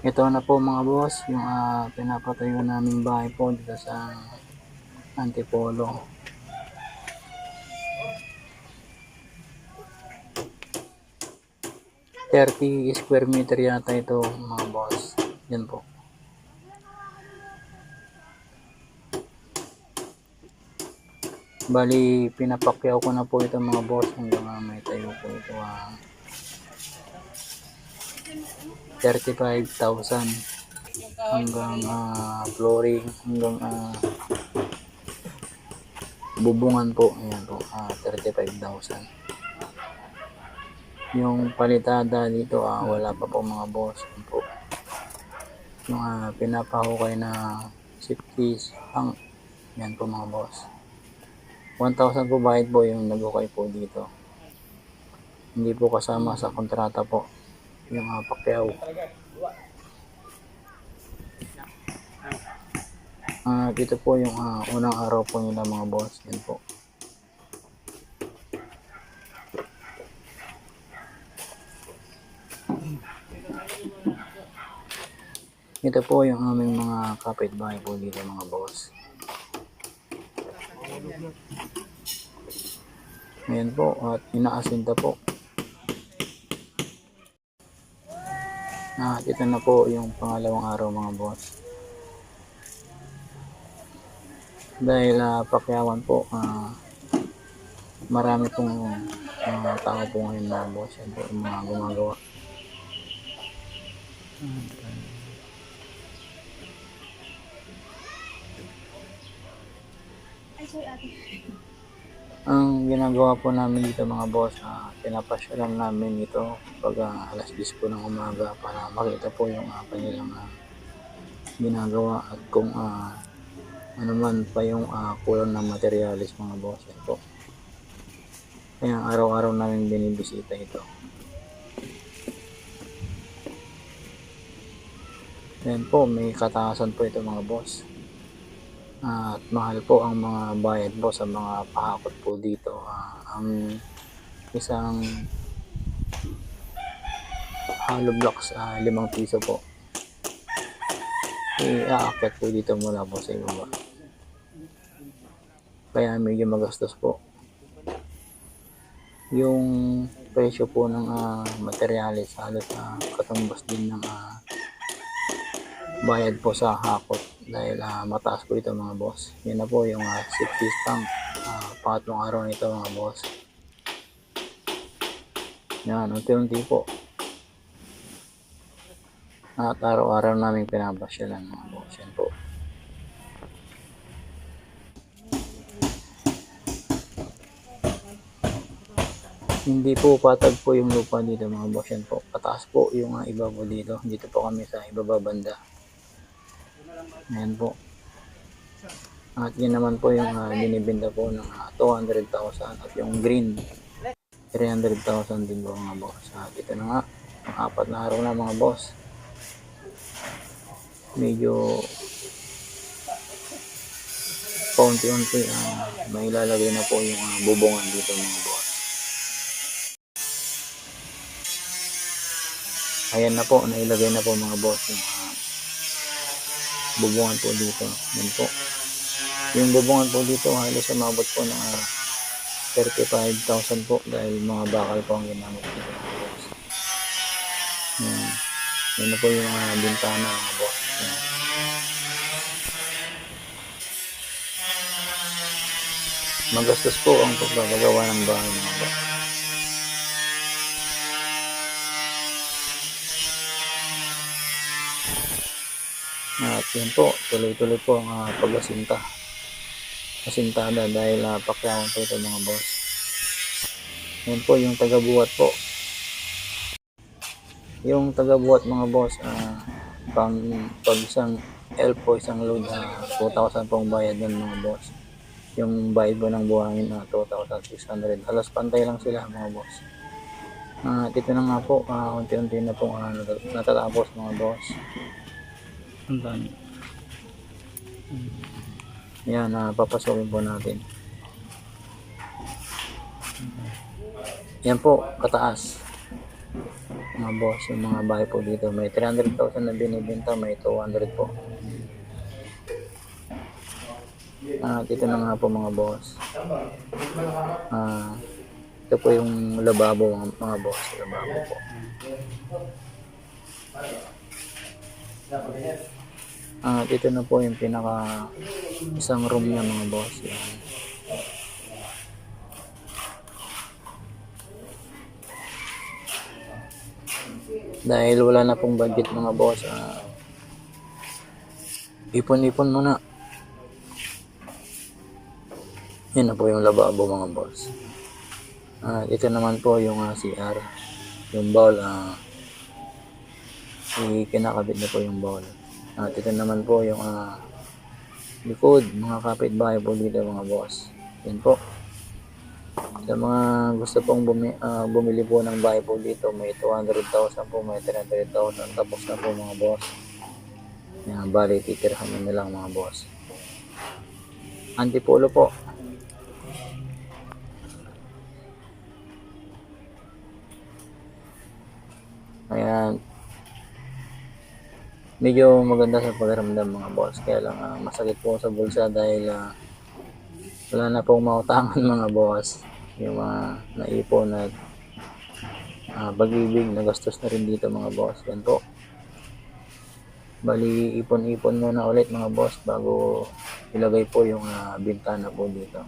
Ito na po mga boss, yung ah, pinapatayo naming bahay po dito sa Antipolo. Thirty square meter yata ito mga boss. Yan po. Bali, pinapakyaw ko na po ito mga boss hanggang ah, may tayo po ito. ah, 35,000 hanggang ah, flooring hanggang ah, bubungan po. Ayan po ah, 35,000 yung palitada dito ah, wala pa po mga boss. Po. Yung ah, pinapahukay na safeties ang yan po mga boss. 1,000 po bayad po yung naghukay po dito. Hindi po kasama sa kontrata po yung mga pakyaw. Ah, dito po yung ah, unang araw po nila mga boss. Yan po. Ito po yung aming mga kapitbahay po dito mga boss. Ayan po at inaasinta po. Ah, ito na po yung pangalawang araw mga boss. Dahil ah, pakyawan po, ah, marami pong ah, tao po ngayon mga boss. Yan po yung mga gumagawa. Ang ginagawa po namin dito mga boss, ah, pinapasyalan namin ito pag ah, alas 10 po ng umaga para makita po yung uh, kanilang ah, ginagawa at kung ah, ano man pa yung ah, kulang ng materialis mga boss. Yan. Kaya araw-araw namin binibisita ito. Yan po, may kataasan po ito mga boss. At mahal po ang mga bayad po sa mga pahakot po dito. Ah, ang isang hollow blocks, ah, limang piso po. Iaakyat po dito mula po sa ibaba. Kaya medyo magastos po. Yung presyo po ng ah, materialis halos ah, katumbas din ng ah, bayad po sa hakot dahil ah, mataas po ito mga boss. Yan na po yung uh, safety tank. Uh, pangatlong araw nito mga boss. Yan, unti-unti po. At araw-araw namin pinapasyalan mga boss. Yan po. Hindi po patag po yung lupa dito mga boss. Yan po. Pataas po yung uh, iba dito. Dito po kami sa ibaba banda. Ayan po. At yun naman po yung uh, binibinda po ng uh, 200,000 at yung green 300,000 din po mga boss. At ito na nga, ang apat na araw na mga boss. Medyo paunti-unti uh, may ilalagay na po yung uh, bubungan dito mga boss. Ayan na po, nailagay na po mga boss yung uh, bubungan po dito. Yan po. Yung bubungan po dito halos umabot po ng uh, 35,000 po dahil mga bakal po ang ginamit dito. Yan. Yan na po yung mga bintana mga boss. Yan. Magastos po ang pagpapagawa ng bahay mga boss. At yun po, tuloy-tuloy po ang uh, pag-asinta. Asintada dahil uh, pakyawan po ito mga boss. Yan po yung taga-buhat po. Yung taga-buhat mga boss, uh, pang, pag isang L po, isang load, uh, 2,000 pong bayad nun mga boss. Yung bayad po ng buhangin na uh, 2,600. Halos pantay lang sila mga boss. Uh, dito na nga po, uh, unti-unti na po uh, natatapos mga boss. Ang dami. Yan, uh, papasokin po natin. Yan po, kataas. Mga boss, yung mga bahay po dito. May 300,000 na binibenta, may 200 po. Ah, dito na nga po mga boss. Ah, ito po yung lababo mga, mga boss, lababo po. Ah, dito na po yung pinaka isang room niya mga boss. Yan. Dahil wala na pong budget mga boss, ah, ipon-ipon muna. Yan na po yung lababo mga boss. Ah, ito naman po yung ah, CR. Yung bowl, ah, ikinakabit na po yung bowl. At ito naman po yung ah, likod, mga kapitbahay po dito mga boss. Yan po. Sa mga gusto pong bumi, ah, bumili po ng bahay po dito, may 200,000 po, may 300,000, tapos na po mga boss. Yan, bali, titirhan nyo na lang mga boss. Antipolo po. Ayan. Medyo maganda sa pagramdam mga boss. Kaya lang ah, masakit po sa bulsa dahil ah, wala na pong mautangan mga boss. Yung mga naipon at ah, pag-ibig na gastos na rin dito mga boss. Yan po. Bali, ipon-ipon muna ulit mga boss bago ilagay po yung ah, bintana po dito.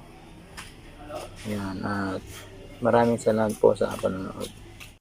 Yan. At maraming salamat po sa panonood.